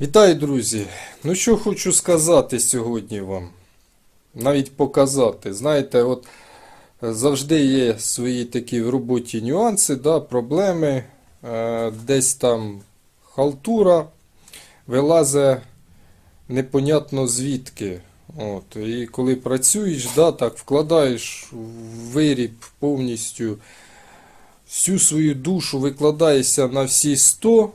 Вітаю, друзі! Ну що хочу сказати сьогодні вам, навіть показати. Знаєте, от е, завжди є свої такі в роботі нюанси, да, проблеми, е, десь там халтура вилазить непонятно звідки. От, і коли працюєш, да, так вкладаєш в виріб повністю всю свою душу, викладаєшся на всі 100,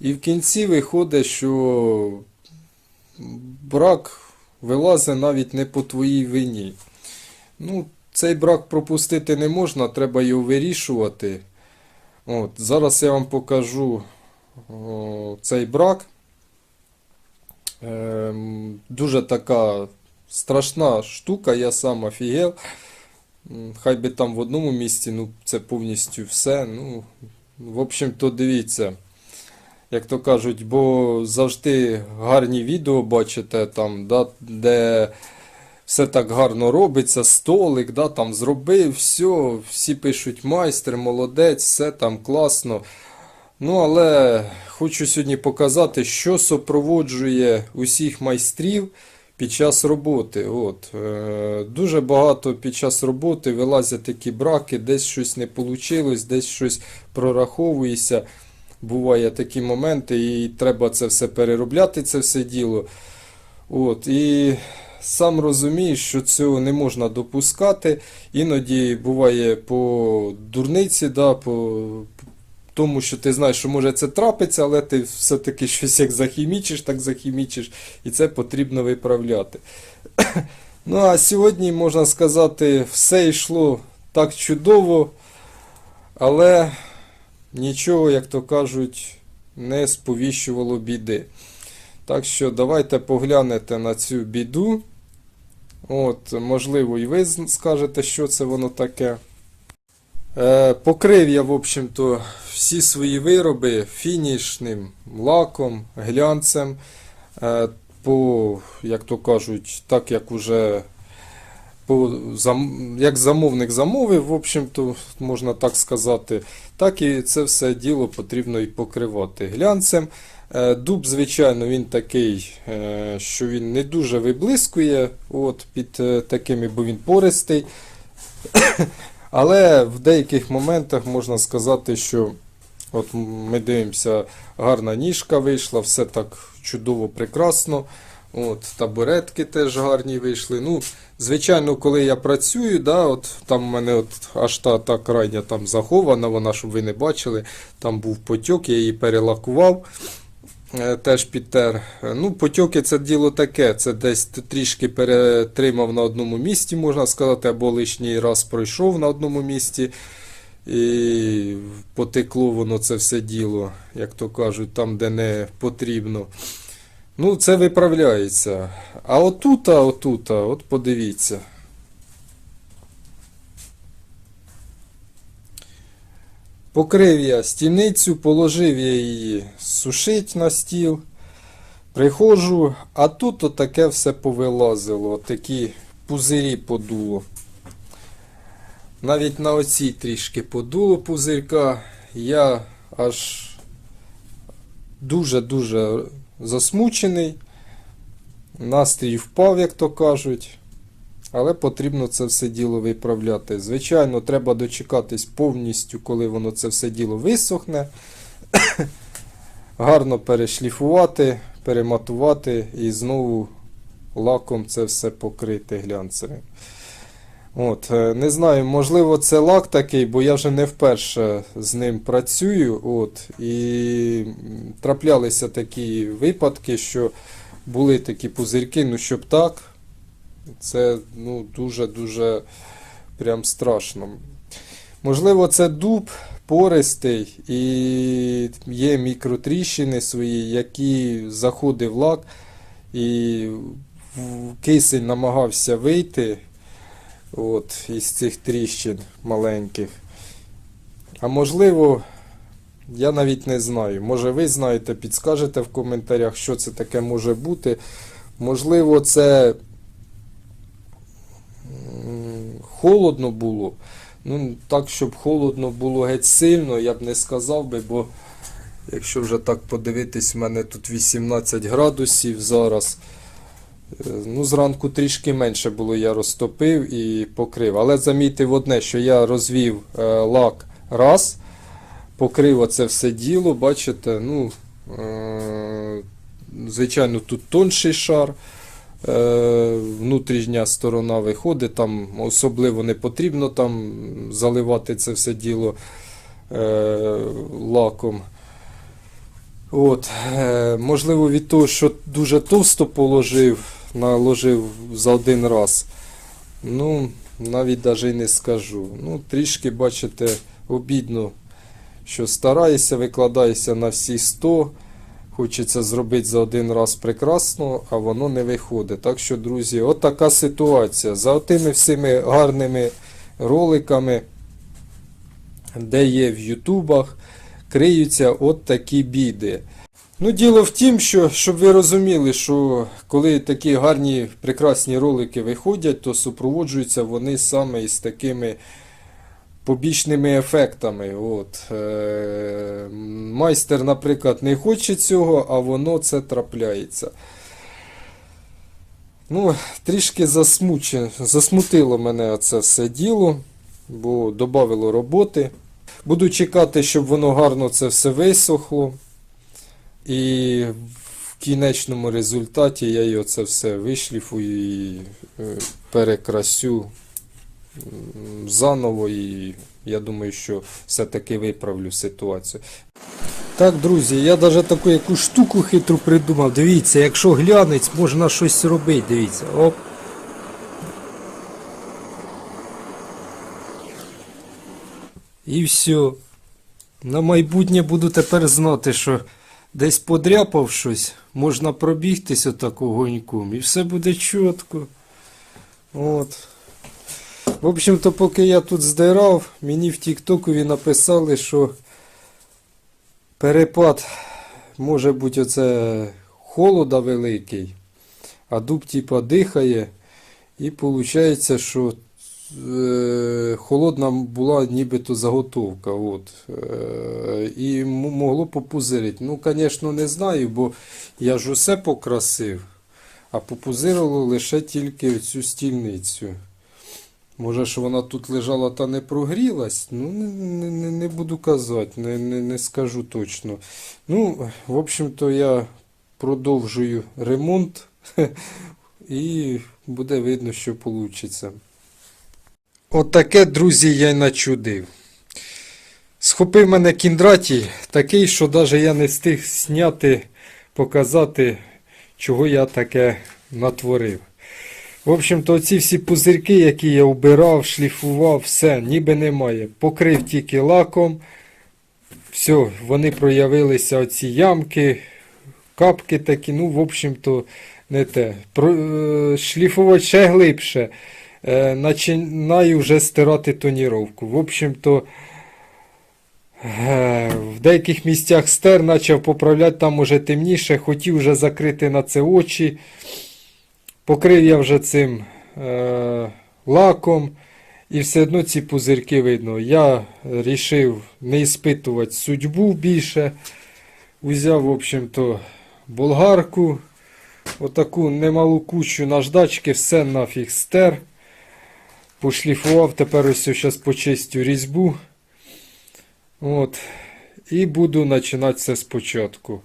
і в кінці виходить, що брак вилазить навіть не по твоїй вині. Ну, цей брак пропустити не можна, треба його вирішувати. От, зараз я вам покажу о, цей брак. Ем, дуже така страшна штука, я сам офігел. Хай би там в одному місці, ну це повністю все. Ну, в общем-то, дивіться. Як то кажуть, бо завжди гарні відео бачите, там, да, де все так гарно робиться, столик, да, там зробив, все, всі пишуть майстер, молодець, все там класно. Ну, але хочу сьогодні показати, що супроводжує усіх майстрів під час роботи. От, е, дуже багато під час роботи вилазять такі браки, десь щось не вийшло, десь щось прораховується. Буває такі моменти, і треба це все переробляти, це все діло. От, і сам розумієш, що цього не можна допускати. Іноді буває по дурниці, да, по тому, що ти знаєш, що може це трапиться, але ти все-таки щось як захімічиш, так захімічиш, і це потрібно виправляти. Ну а сьогодні, можна сказати, все йшло так чудово, але нічого, як то кажуть, не сповіщувало біди. Так що давайте поглянете на цю біду. От, можливо, і ви скажете, що це воно таке. Е, покрив я, в общем-то, всі свої вироби фінішним лаком, глянцем. Е, по, як то кажуть, так як уже як замовник замовив, в общем-то, можна так сказати, так і це все діло потрібно і покривати глянцем. Е, Дуб, звичайно, він такий, е, що він не дуже виблискує от, під е, такими, бо він пористий. Але в деяких моментах можна сказати, що от ми дивимося, гарна ніжка вийшла, все так чудово, прекрасно. От, табуретки теж гарні вийшли. Ну, звичайно, коли я працюю, да, от, там в мене от, аж та, та крайня там захована, вона, щоб ви не бачили, там був потьок, я її перелакував. е, Теж підтер. Ну, потьоки це діло таке. Це десь трішки перетримав на одному місці, можна сказати, або лишній раз пройшов на одному місці. І потекло воно це все діло, як то кажуть, там, де не потрібно. Ну, це виправляється. А отута, отута, от подивіться. Покрив я стільницю, положив я її сушить на стіл. Приходжу, а тут отаке все повилазило, такі пузирі подуло. Навіть на оцій трішки подуло пузирька. Я аж дуже-дуже засмучений. Настрій впав, як то кажуть. Але потрібно це все діло виправляти. Звичайно, треба дочекатись повністю, коли воно це все діло висохне. Гарно перешліфувати, перематувати і знову лаком це все покрити глянцевим. От, е, не знаю, можливо, це лак такий, бо я вже не вперше з ним працюю. От, і траплялися такі випадки, що були такі пузирки, ну щоб так, це ну, дуже-дуже прям страшно. Можливо, це дуб пористий і є мікротріщини свої, які заходив лак, і кисень намагався вийти от, із цих тріщин маленьких. А можливо, я навіть не знаю. Може ви знаєте, підскажете в коментарях, що це таке може бути. Можливо, це холодно було. Ну, так, щоб холодно було геть сильно, я б не сказав би, бо Якщо вже так подивитись, в мене тут 18 градусів зараз. Е, Ну, зранку трішки менше було, я розтопив і покрив. Але замітив одне, що я розвів е, лак раз, покрив оце все діло, бачите, ну, е, звичайно, тут тонший шар. Внутрішня сторона виходить, там особливо не потрібно там заливати це все діло е, лаком. От, е, можливо, від того, що дуже товсто положив, наложив за один раз. Ну, навіть навіть не скажу. Ну, трішки, бачите, обідно, що стараєшся, викладаєшся на всі 100. Хочеться зробити за один раз прекрасно, а воно не виходить. Так що, друзі, от така ситуація. За тими всіми гарними роликами, де є в Ютубах, криються от такі біди. Ну, діло в тім, що, щоб ви розуміли, що коли такі гарні, прекрасні ролики виходять, то супроводжуються вони саме із такими побічними ефектами. От. Е, майстер, наприклад, не хоче цього, а воно це трапляється. Ну, трішки засмуче, засмутило мене це все діло, бо додавило роботи. Буду чекати, щоб воно гарно це все висохло. І в кінечному результаті я його це все вишліфую і е, перекрасю заново. І я думаю, що все-таки виправлю ситуацію. Так, друзі, я навіть таку яку штуку хитру придумав. Дивіться, якщо глянець, можна щось робити. Дивіться. Оп. І все. На майбутнє буду тепер знати, що десь подряпав щось, можна пробігтись отаку гоньком, і все буде чітко. От. В общем-то, поки я тут здирав, мені в Тіктокові написали, що перепад може бути оце холода великий, а дуб типа дихає, і виходить, що холодна була нібито заготовка. От. Е, і могло попузирити. Ну, звісно, не знаю, бо я ж усе покрасив, а попузирило лише тільки цю стільницю. Може, що вона тут лежала та не прогрілась? Ну, не, не- не буду казати, не, не, не скажу точно. Ну, в общем-то, я продовжую ремонт і буде видно, що вийде. Отаке, друзі, я й начудив. Схопив мене кіндратій такий, що навіть я не встиг зняти, показати, чого я таке натворив. В общем-то, ці всі пузирки, які я вбирав, шліфував, все, ніби немає. Покрив тільки лаком. Все, вони проявилися оці ямки, капки такі, ну, в общем-то, не те. Е, шліфувати ще глибше. Е, починаю вже стирати тоніровку. В общем-то, е, в деяких місцях стер почав поправляти, там уже темніше, хотів вже закрити на це очі. Покрив я вже цим е, лаком, і все одно ці пузирки видно. Я вирішив не іспитувати судьбу більше. Узяв, в общем-то, болгарку, отаку немалу кучу наждачки, все нафіг стер. Пошліфував, тепер ось зараз почистю різьбу. От. І буду починати все спочатку.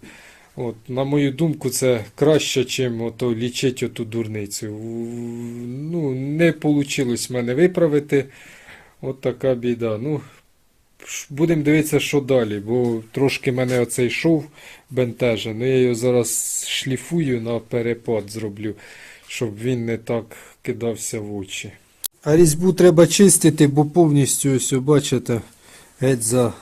От, на мою думку, це краще, ото лічити оту дурницю. Ну, не вийшло в мене виправити. От така біда. Ну, будемо дивитися, що далі, бо трошки мене оцей шов бентеже. Ну, я його зараз шліфую на перепад зроблю, щоб він не так кидався в очі. А різьбу треба чистити, бо повністю ось, бачите, геть за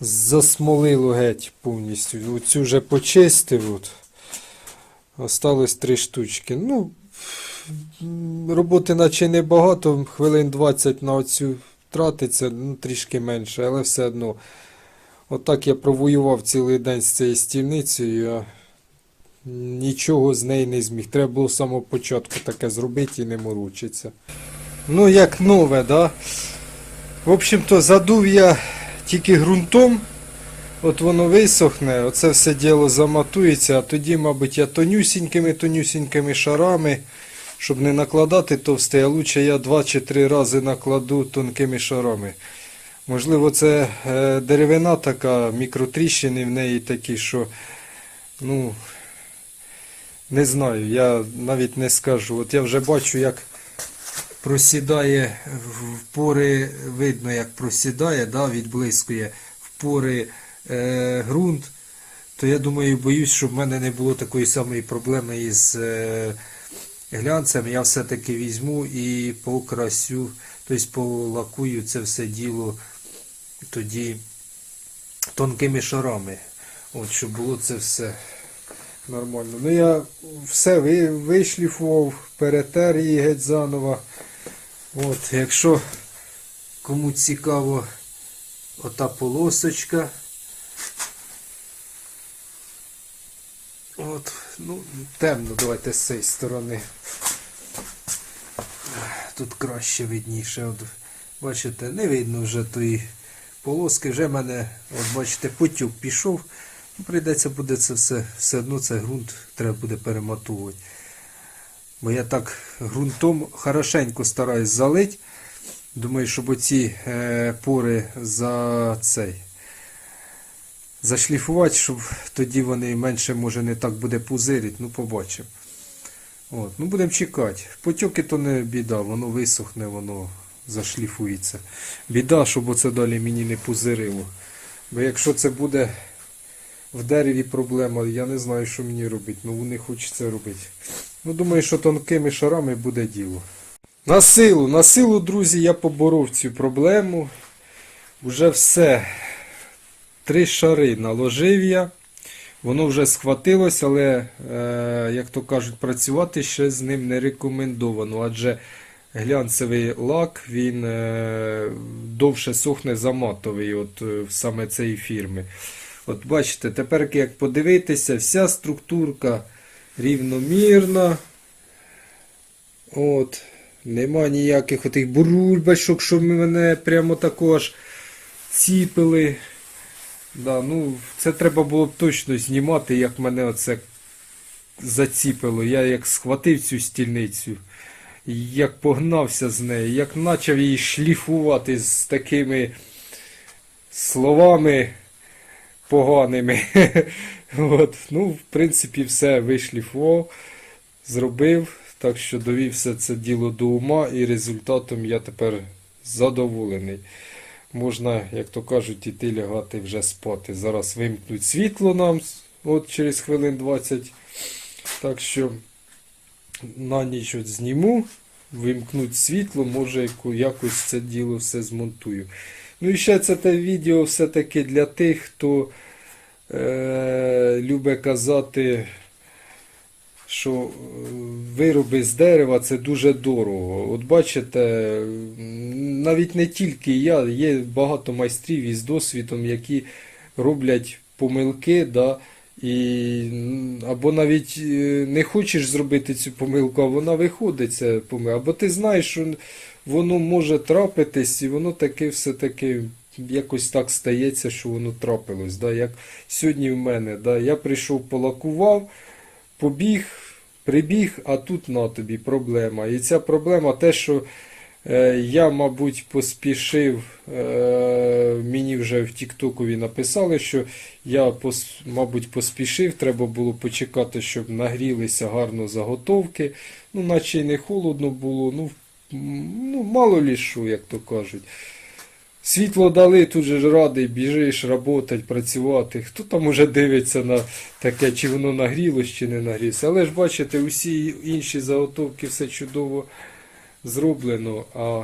засмолило геть повністю. Оцю вже почистив. От. Осталось три штучки. Ну, роботи наче небагато, хвилин 20 на оцю тратиться, ну, трішки менше, але все одно. Отак я провоював цілий день з цією стільницею, нічого з неї не зміг. Треба було з самого початку таке зробити і не морочиться. Ну, як нове, да? В общем-то, задув я тільки ґрунтом. От воно висохне, оце все діло заматується, а тоді, мабуть, я тонюсінькими, тонюсінькими шарами, щоб не накладати товстий, а лучше я два чи три рази накладу тонкими шарами. Можливо, це е, деревина така, мікротріщини в неї такі, що, ну, не знаю, я навіть не скажу. От я вже бачу, як просідає в пори, видно, як просідає, да, відблискує в пори е, ґрунт, то я думаю, боюсь, щоб в мене не було такої самої проблеми із е, глянцем. Я все-таки візьму і покрасю, тобто полакую це все діло тоді тонкими шарами. От, щоб було це все нормально. Ну я все вишліфував, перетер її геть заново. От, якщо кому цікаво ота полосочка. От, ну, темно, давайте з цієї сторони. Тут краще видніше. От, бачите, не видно вже тої полоски. Вже в мене, от бачите, потік пішов. Ну, Прийдеться буде це все, все одно це ґрунт треба буде перематувати. Бо я так ґрунтом хорошенько стараюсь залить. Думаю, щоб оці е, пори за цей зашліфувати, щоб тоді вони менше, може, не так буде пузирить. Ну, побачимо. Ну будемо чекати. Потьоки то не біда, воно висохне, воно зашліфується. Біда, щоб оце далі мені не пузирило. Бо якщо це буде в дереві проблема, я не знаю, що мені робити. Ну не хочеться робити. Ну, думаю, що тонкими шарами буде діло. На силу, на силу, друзі, я поборов цю проблему. Уже все. Три шари наложив я. Воно вже схватилось, але, е, як то кажуть, працювати ще з ним не рекомендовано. Адже глянцевий лак він е, довше сохне за матовий, от е, саме цієї фірми. От бачите, тепер як подивитися, вся структурка рівномірна. От. Нема ніяких отих бурульбачок, що мене прямо також ціпили. Да, ну, це треба було б точно знімати, як мене оце заціпило. Я як схватив цю стільницю, як погнався з нею, як почав її шліфувати з такими словами поганими. От. Ну, в принципі, все вишліфував, зробив. Так що довів все це діло до ума і результатом я тепер задоволений. Можна, як то кажуть, іти лягати вже спати. Зараз вимкнуть світло нам от через хвилин 20. Так що на ніч от зніму, вимкнуть світло, може якось це діло все змонтую. Ну і ще це те відео все-таки для тих, хто е, любить казати, що е, вироби з дерева це дуже дорого. От бачите, навіть не тільки я, є багато майстрів із досвідом, які роблять помилки, да, і, або навіть е, не хочеш зробити цю помилку, а вона виходить, ця помилка. Або ти знаєш, що воно може трапитись, і воно таки все-таки якось так стається, що воно трапилось. Да? Як сьогодні в мене, да? я прийшов, полакував, побіг, прибіг, а тут на тобі проблема. І ця проблема те, що е, я, мабуть, поспішив, е, мені вже в Тіктокові написали, що я, мабуть, поспішив, треба було почекати, щоб нагрілися гарно заготовки. Ну, наче й не холодно було, ну, ну мало лі що, як то кажуть. Світло дали, тут же радий, біжиш, работать, працювати. Хто там уже дивиться на таке, чи воно нагрілось, чи не нагрілося. Але ж бачите, усі інші заготовки все чудово зроблено, а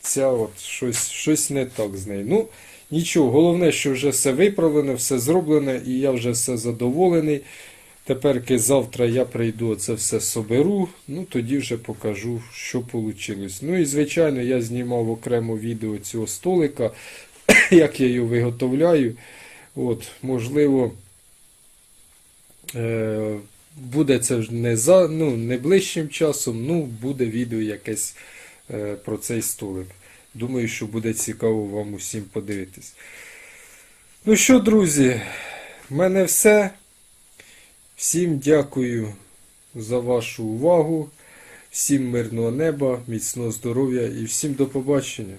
ця от щось, щось не так з нею. Ну, нічого, головне, що вже все виправлено, все зроблене, і я вже все задоволений. Тепер завтра я прийду, це все соберу, ну тоді вже покажу, що вийшло. Ну і звичайно, я знімав окремо відео цього столика, як я його виготовляю. От, можливо, е, буде це не за ну, не ближчим часом, ну буде відео якесь е, про цей столик. Думаю, що буде цікаво вам усім подивитись. Ну що, друзі, в мене все. Всім дякую за вашу увагу. Всім мирного неба, міцного здоров'я і всім до побачення.